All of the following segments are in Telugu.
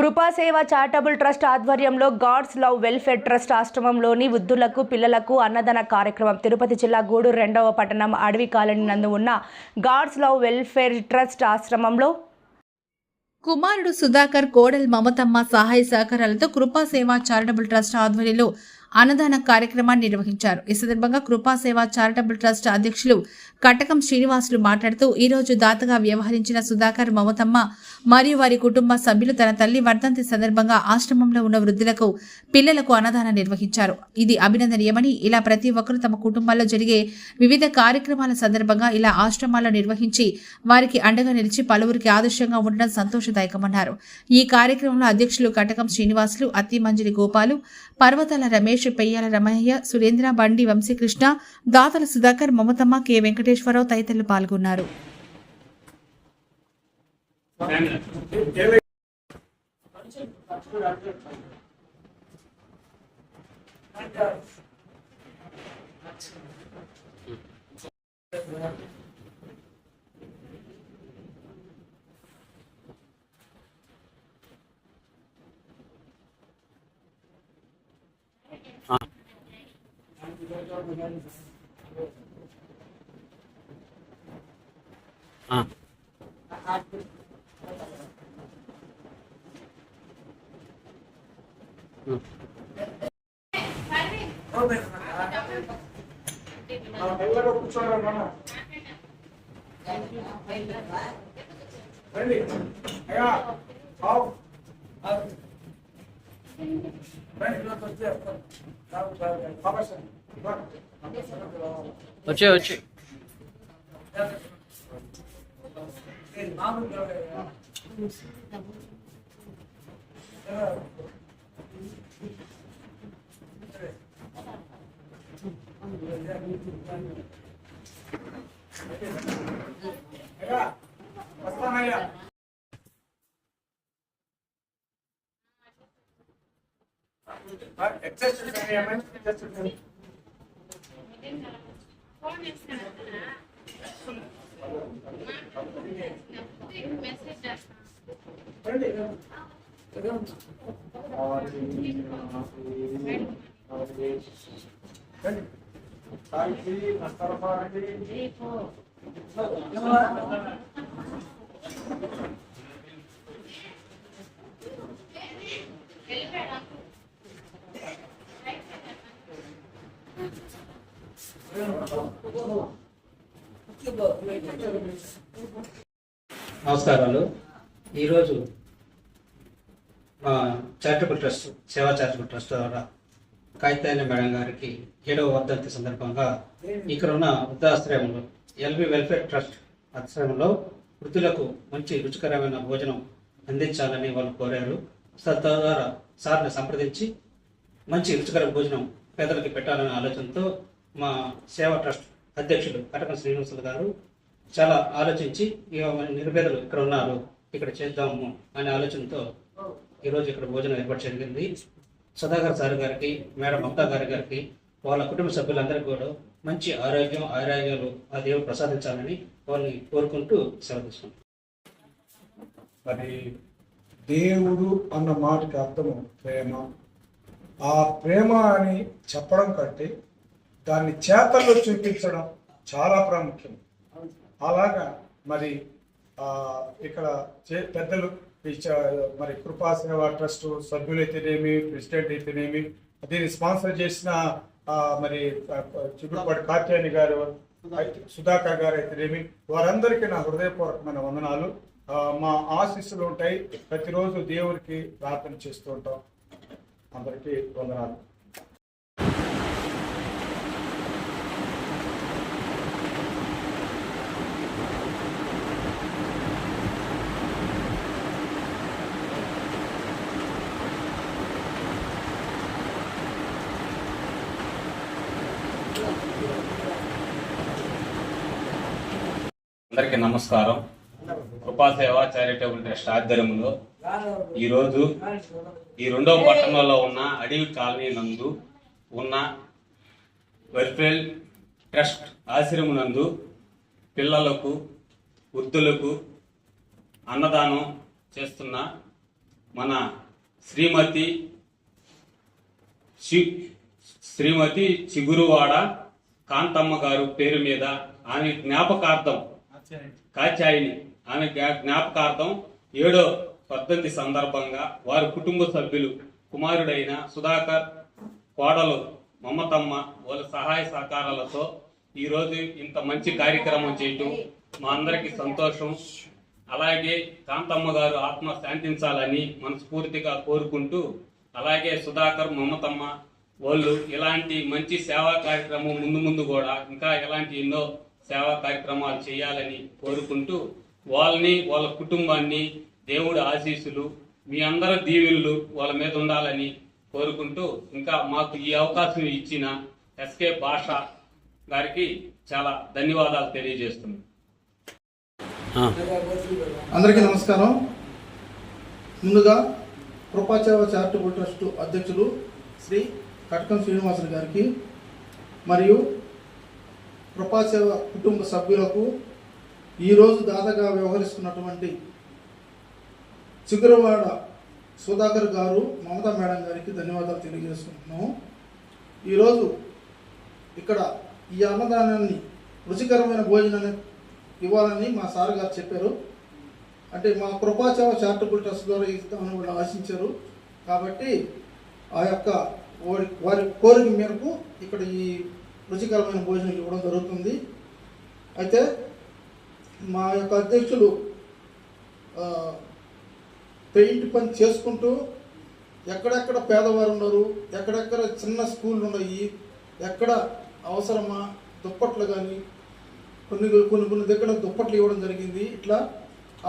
కృపాసేవ చారిటబుల్ ట్రస్ట్ ఆధ్వర్యంలో గాడ్స్ లవ్ వెల్ఫేర్ ట్రస్ట్ ఆశ్రమంలోని వృద్ధులకు పిల్లలకు అన్నదాన కార్యక్రమం తిరుపతి జిల్లా గూడూరు రెండవ పట్టణం అడవి కాలనీ నందు ఉన్న గాడ్స్ లవ్ వెల్ఫేర్ ట్రస్ట్ ఆశ్రమంలో కుమారుడు సుధాకర్ కోడల్ మమతమ్మ సహాయ సహకారాలతో కృపాసేవ చారిటబుల్ ట్రస్ట్ ఆధ్వర్యంలో అన్నదాన కార్యక్రమాన్ని నిర్వహించారు. ఈ సందర్భంగా కృపాసేవా చారిటబుల్ ట్రస్ట్ అధ్యక్షులు కటకం శ్రీనివాసులు మాట్లాడుతూ ఈ రోజు దాతగా వ్యవహరించిన సుధాకర్ మమతమ్మ మరియు వారి కుటుంబ సభ్యులు తన తల్లి వర్ధంతి సందర్భంగా ఆశ్రమంలో ఉన్న వృద్ధులకు పిల్లలకు అన్నదానం నిర్వహించారు. ఇది అభినందనీయమని ఇలా ప్రతి ఒక్కరూ తమ కుటుంబాల్లో జరిగే వివిధ కార్యక్రమాల సందర్భంగా ఇలా ఆశ్రమాల్లో నిర్వహించి వారికి అండగా నిలిచి పలువురికి ఆదర్శంగా ఉండడం సంతోషదాయకమన్నారు. ఈ కార్యక్రమంలో అధ్యక్షులు కటకం శ్రీనివాసులు అత్తిమంజలి గోపాలు పర్వతాల రమేష్ పెయ్యాల రమయ్య సురేంద్ర బండి వంశీకృష్ణ దాతల సుధాకర్ మమతమ్మ కె. వెంకటేశ్వరరావు తదితరులు పాల్గొన్నారు. మెల్లగా కూర్చోండి రండి అయ్యా వచ్చే బాబా సార్ వచ్చే వచ్చే అయ్యా ఎక్సర్సైజ్ అయ్యా ఎక్సర్సైజ్ రండి రండి సాయి నమస్కారం నమస్కారాలు. ఈరోజు మా చారిటబుల్ ట్రస్ట్ సేవా చారిటబుల్ ట్రస్ట్ ద్వారా కాగితాయన మేడం గారికి ఏడవ వర్ధంతి సందర్భంగా ఇక్కడ ఉన్న వృద్ధాశ్రయంలో ఎల్బి వెల్ఫేర్ ట్రస్ట్ ఆశ్రయంలో వృద్ధులకు మంచి రుచికరమైన భోజనం అందించాలని వాళ్ళు కోరారు. సార్ తద్వారా సార్ని సంప్రదించి మంచి రుచికర భోజనం పేదలకు పెట్టాలనే ఆలోచనతో మా సేవా ట్రస్ట్ అధ్యక్షుడు కటకం శ్రీనివాసులు గారు చాలా ఆలోచించి నిరుపేదలు ఇక్కడ ఉన్నారు ఇక్కడ చేద్దాము అనే ఆలోచనతో ఈరోజు ఇక్కడ భోజనం ఏర్పాటు జరిగింది. సుధాకర్ సార్ గారికి మేడం మమతా గారి గారికి వాళ్ళ కుటుంబ సభ్యులందరికీ కూడా మంచి ఆరోగ్యం ఆరోగ్యాలు ఆ దేవుడు ప్రసాదించాలని వాళ్ళని కోరుకుంటూ సెలవు మరి దేవుడు అన్న మాటకి అర్థము ప్రేమ ఆ ప్రేమ అని చెప్పడం కంటే దాన్ని చేతల్లో చూపించడం చాలా ప్రాముఖ్యం. అలాగా మరి ఇక్కడ చే- పెద్దలు ఈ చ- మరి కృపా సేవా ట్రస్ట్ సభ్యులు అయితేనేమి ప్రెసిడెంట్ అయితేనేమి దీన్ని స్పాన్సర్ చేసిన మరి ఆ, చిగురుపాటి కాత్యాయని గారు అయితే సుధాకర్ గారు అయితేనేమి వారందరికీ నా హృదయపూర్వకమైన వందనాలు. మా ఆశీస్సులు ఉంటాయి. ప్రతిరోజు దేవుడికి ప్రార్థన చేస్తూ ఉంటాం. అందరికీ వందనాలు. అందరికీ నమస్కారం. కృపాసేవ చారిటబుల్ ట్రస్ట్ ఆధ్వర్యంలో ఈరోజు ఈ రెండవ పట్టణంలో ఉన్న అడవి కాలనీ నందు ఉన్న వెల్ఫేర్ ట్రస్ట్ ఆశ్రమం నందు పిల్లలకు వృద్ధులకు అన్నదానం చేస్తున్న మన శ్రీమతి శ్రీమతి చిగురువాడ కాంతమ్మ గారు పేరు మీద ఆమె జ్ఞాపకార్థం కాచాయిని ఆమె జ్ఞా- జ్ఞాపకార్థం ఏడో పద్ధతి సందర్భంగా వారి కుటుంబ సభ్యులు కుమారుడైన సుధాకర్ కోడలు మమతమ్మ వాళ్ళ సహాయ సహకారాలతో ఈరోజు ఇంత మంచి కార్యక్రమం చేయటం మా అందరికీ సంతోషం. అలాగే కాంతమ్మ గారు ఆత్మ శాంతించాలని మనస్ఫూర్తిగా కోరుకుంటూ అలాగే సుధాకర్ మమతమ్మ వాళ్ళు ఇలాంటి మంచి సేవా కార్యక్రమం ముందు ముందు కూడా ఇంకా ఇలాంటి ఎన్నో సేవా కార్యక్రమాలు చేయాలని కోరుకుంటూ వాళ్ళని వాళ్ళ కుటుంబాన్ని దేవుడి ఆశీస్సులు మీ అందరి దీవెనలు వాళ్ళ మీద ఉండాలని కోరుకుంటూ ఇంకా మాకు ఈ అవకాశం ఇచ్చిన ఎస్కే భాష గారికి చాలా ధన్యవాదాలు తెలియజేస్తున్నాను అందరికీ నమస్కారం. ముందుగా కృపాచేవ చారిటబుల్ ట్రస్ట్ అధ్యక్షులు శ్రీ కటకం శ్రీనివాసులు గారికి మరియు కృపాసేవ కుటుంబ సభ్యులకు ఈరోజు దాదాగా వ్యవహరిస్తున్నటువంటి చిగురవాడ సుధాకర్ గారు మమతా మేడం గారికి ధన్యవాదాలు తెలియజేసుకుంటున్నాము. ఈరోజు ఇక్కడ ఈ అన్నదానాన్ని రుచికరమైన భోజనాన్ని ఇవ్వాలని మా సార్ గారు చెప్పారు. అంటే మా కృపాచార చారిటబుల్ ట్రస్ట్ ద్వారా ఇస్తామని వాళ్ళు ఆశించారు. కాబట్టి ఆ యొక్క వారి వారి కోరిక మేరకు ఇక్కడ ఈ రుచికరమైన భోజనం ఇవ్వడం జరుగుతుంది. అయితే మా యొక్క అధ్యక్షులు పెయింట్ పని చేసుకుంటూ ఎక్కడెక్కడ పేదవారు ఉన్నారు ఎక్కడెక్కడ చిన్న స్కూళ్ళు ఉన్నాయి ఎక్కడ అవసరమా దుప్పట్లు కానీ కొన్ని కొన్ని కొన్ని దగ్గర దుప్పట్లు ఇవ్వడం జరిగింది. ఇట్లా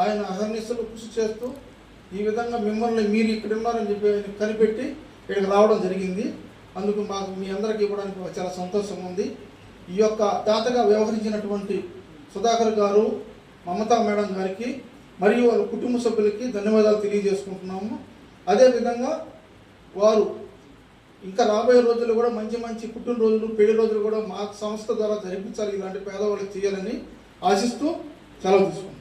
ఆయన అహర్నిశలు కృషి చేస్తూ ఈ విధంగా మిమ్మల్ని మీరు ఇక్కడ ఉన్నారని చెప్పి ఆయన కనిపెట్టి ఇక్కడికి రావడం జరిగింది. అందుకు మాకు మీ అందరికీ ఇవ్వడానికి చాలా సంతోషం ఉంది. ఈ యొక్క దాతగా వ్యవహరించినటువంటి సుధాకర్ గారు మమతా మేడం గారికి మరియు వాళ్ళ కుటుంబ సభ్యులకి ధన్యవాదాలు తెలియజేసుకుంటున్నాము. అదేవిధంగా వారు ఇంకా రాబోయే రోజుల్లో కూడా మంచి మంచి పుట్టినరోజులు పెళ్ళి రోజులు కూడా మా సంస్థ ద్వారా జరిపించాలి. ఇలాంటి పేదవాళ్ళకి చేయాలని ఆశిస్తూ సెలవు తీసుకుంటున్నాను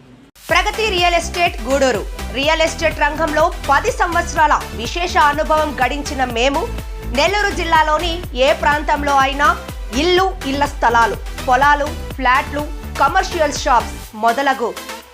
Pragati real estate Gudur. Real estate రంగంలో పది సంవత్సరాల విశేష అనుభవం గడించిన మేము నెల్లూరు జిల్లాలోని ఏ ప్రాంతంలో అయినా ఇల్లు ఇళ్ళ స్థలాలు పొలాలు ఫ్లాట్లు కమర్షియల్ షాప్స్ మొదలగు